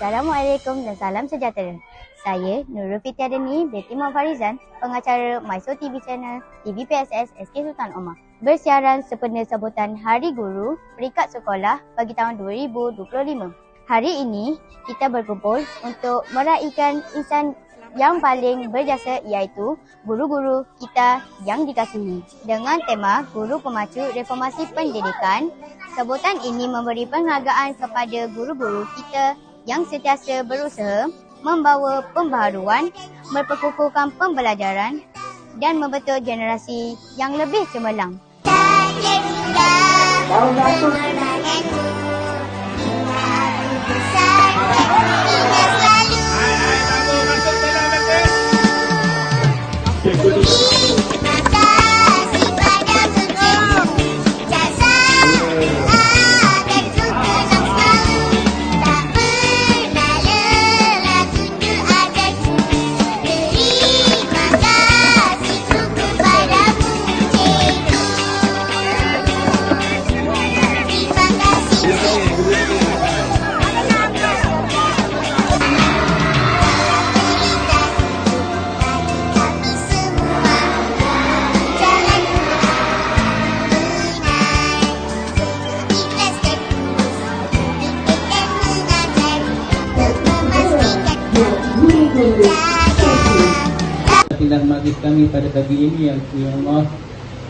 Assalamualaikum dan salam sejahtera. Saya Nurul Fitiadani binti Muhammad Farizan, pengacara MySo TV Channel, TV PSS SK Sultan Omar. Bersiaran sempena sambutan Hari Guru peringkat sekolah bagi tahun 2025. Hari ini kita berkumpul untuk meraihkan insan yang paling berjasa iaitu guru-guru kita yang dikasihi. Dengan tema Guru Pemacu Reformasi Pendidikan, sambutan ini memberi penghargaan kepada guru-guru kita yang sentiasa berusaha membawa pembaharuan, memperkukuhkan pembelajaran dan membentuk generasi yang lebih cemerlang. Tindak majlis kami pada pagi ini yang Ya Allah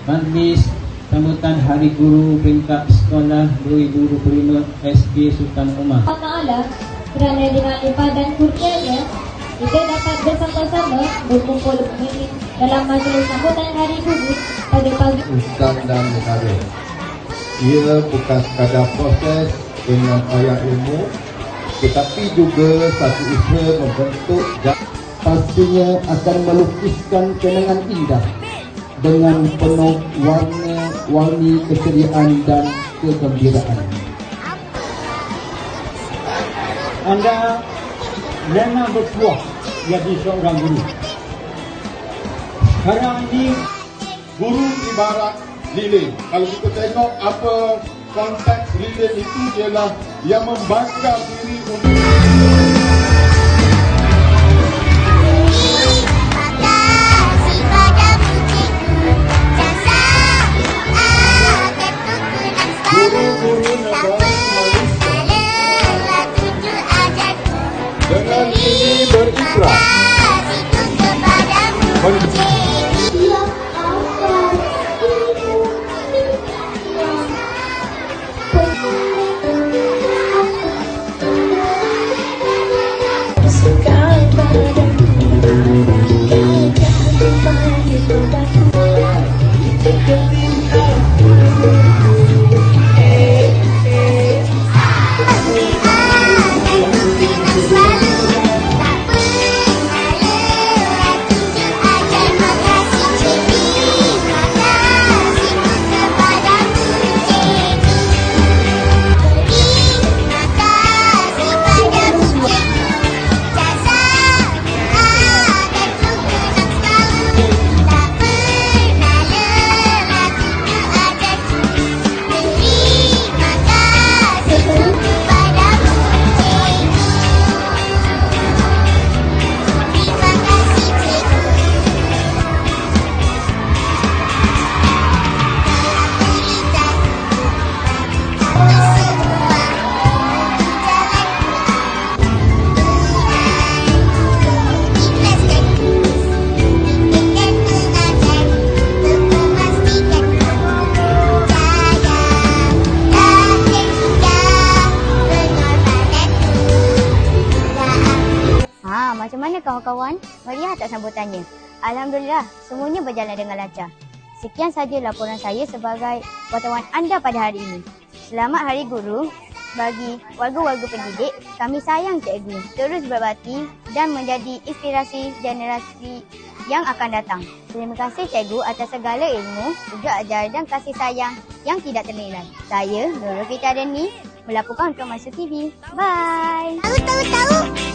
Majlis sambutan Hari Guru peringkat sekolah 2025 SK Sultan Omar Allah Ta'ala kerana dengan limpah dan kurnianya kita dapat bersama-sama berkumpul dalam majlis sambutan Hari Guru pada pagi Ustaz dan negara. Ia bukan sekadar proses dengan ayat ilmu tetapi juga satu usaha membentuk dan pastinya akan melukiskan kenangan indah dengan penuh warna-warni keceriaan dan kegembiraan. anda memang berpuas jadi seorang guru. Sekarang ini Guru ibarat lilin. Kalau kita tengok apa konteks lilin itu ialah yang membakar diri untuk Yeah. Kawan-kawan? Meriah tak sambutannya? Alhamdulillah, semuanya berjalan dengan lancar. Sekian saja laporan saya sebagai wartawan anda pada hari ini. Selamat Hari Guru. Bagi warga-warga pendidik, kami sayang cikgu terus berbakti dan menjadi inspirasi generasi yang akan datang. Terima kasih cikgu atas segala ilmu, juga ajar dan kasih sayang yang tidak ternilai. Saya Nurul Fitri Adani melaporkan untuk Masuk TV. Bye! Tahu tahu tahu.